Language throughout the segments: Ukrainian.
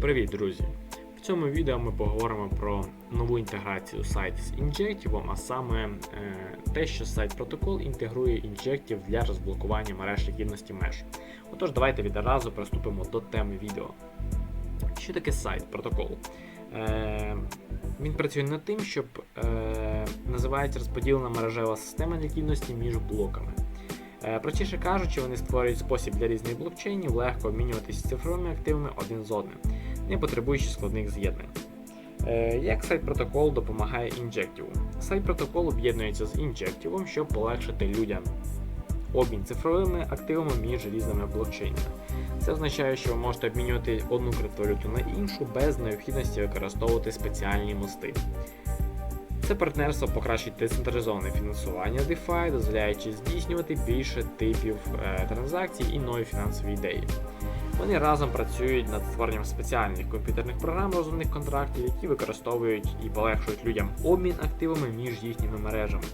Привіт, друзі! В цьому відео ми поговоримо про нову інтеграцію сайту з інжективом, а саме е, те, що сайт протокол інтегрує інжектив для розблокування мереж ліквідності меж. Отож, давайте відразу приступимо до теми відео. Що таке сайт протокол? Е, він працює над тим, щоб е, називається розподілена мережева система ліквідності між блоками. Простіше кажучи, вони створюють спосіб для різних блокчейнів легко обмінюватися цифровими активами один з одним, не потребуючи складних з'єднань. Е, Як сайт протокол допомагає інжективу? Сайт протокол об'єднується з інжективом, щоб полегшити людям обмін цифровими активами між різними блокчейнами. Це означає, що ви можете обмінювати одну криптовалюту на іншу без необхідності використовувати спеціальні мости. Це партнерство покращить децентралізоване фінансування DeFi, дозволяючи здійснювати більше типів е, транзакцій і нові фінансові ідеї. Вони разом працюють над створенням спеціальних комп'ютерних програм розумних контрактів, які використовують і полегшують людям обмін активами між їхніми мережами.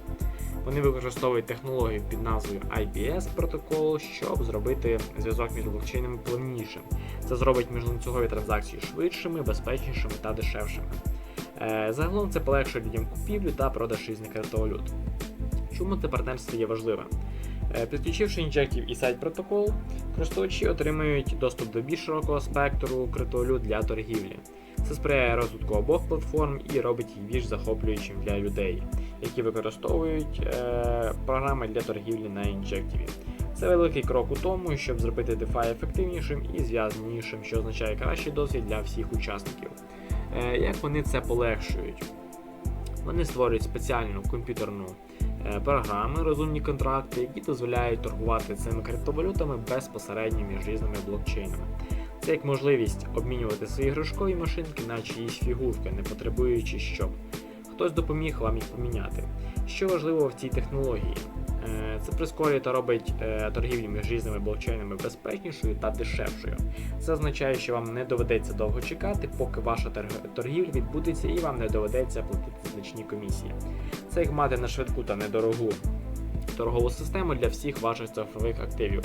Вони використовують технологію під назвою IPS протокол, щоб зробити зв'язок між блокчейнами плавнішим. Це зробить міжланцюгові транзакції швидшими, безпечнішими та дешевшими. Е, Загалом це полегшує людям купівлю та продаж різних криптовалют. Чому це партнерство є важливим? Е, Підключивши інжектів і сайт протокол, користувачі отримують доступ до більш широкого спектру криптовалют для торгівлі. Це сприяє розвитку обох платформ і робить їх більш захоплюючим для людей, які використовують е, програми для торгівлі на інжективі. Це великий крок у тому, щоб зробити DeFi ефективнішим і зв'язанішим, що означає кращий досвід для всіх учасників. Е, Як вони це полегшують? Вони створюють спеціальну комп'ютерну програми, розумні контракти, які дозволяють торгувати цими криптовалютами безпосередньо між різними блокчейнами. Це як можливість обмінювати свої грошкові машинки на чиїсь фігурки, не потребуючи, щоб хтось допоміг вам їх поміняти. Що важливо в цій технології? Е, Це прискорює та робить е, торгівлю між різними блокчейнами безпечнішою та дешевшою. Це означає, що вам не доведеться довго чекати, поки ваша торгівля відбудеться, і вам не доведеться платити значні комісії. Це як мати на швидку та недорогу торгову систему для всіх ваших цифрових активів.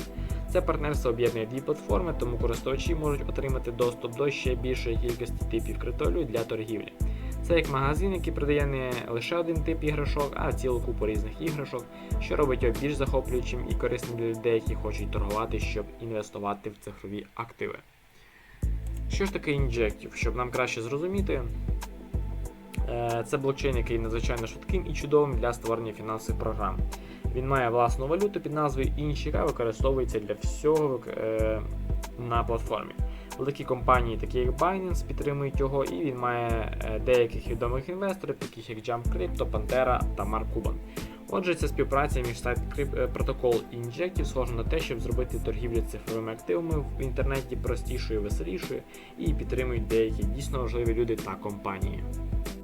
Це партнерство об'єднує дві платформи, тому користувачі можуть отримати доступ до ще більшої кількості типів криптовалют для торгівлі. Це як магазин, який продає не лише один тип іграшок, а цілу купу різних іграшок, що робить його більш захоплюючим і корисним для людей, які хочуть торгувати, щоб інвестувати в цифрові активи. Що ж таке інжектів? Щоб нам краще зрозуміти, е, це блокчейн, який надзвичайно швидким і чудовим для створення фінансових програм. Він має власну валюту під назвою Інч, яка використовується для всього е, на платформі. Великі компанії, такі як Binance, підтримують його, і він має е, деяких відомих інвесторів, таких як Jump Crypto, Pantera та Mark Cuban. Отже, ця співпраця між сайт е, протокол і Injective схожа на те, щоб зробити торгівлю цифровими активами в інтернеті простішою, веселішою і підтримують деякі дійсно важливі люди та компанії.